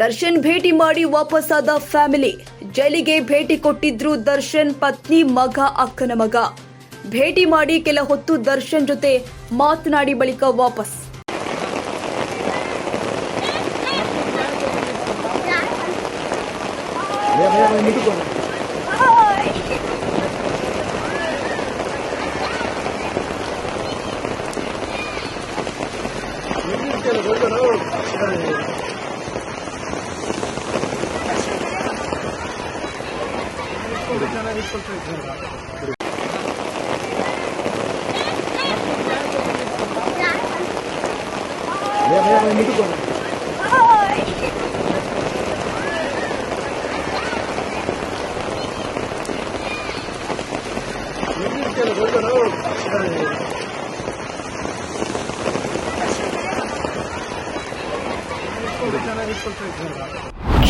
ದರ್ಶನ್ ಭೇಟಿ ಮಾಡಿ ವಾಪಸ್ಸಾದ ಫ್ಯಾಮಿಲಿ. ಜೈಲಿಗೆ ಭೇಟಿ ಕೊಟ್ಟಿದ್ರು ದರ್ಶನ್ ಪತ್ನಿ, ಮಗ, ಅಕ್ಕನ ಮಗ. ಭೇಟಿ ಮಾಡಿ ಕೆಲ ಹೊತ್ತು ದರ್ಶನ್ ಜೊತೆ ಮಾತನಾಡಿ ಬಳಿಕ ವಾಪಸ್. Ya, ya, ya, itu kan. Thank you.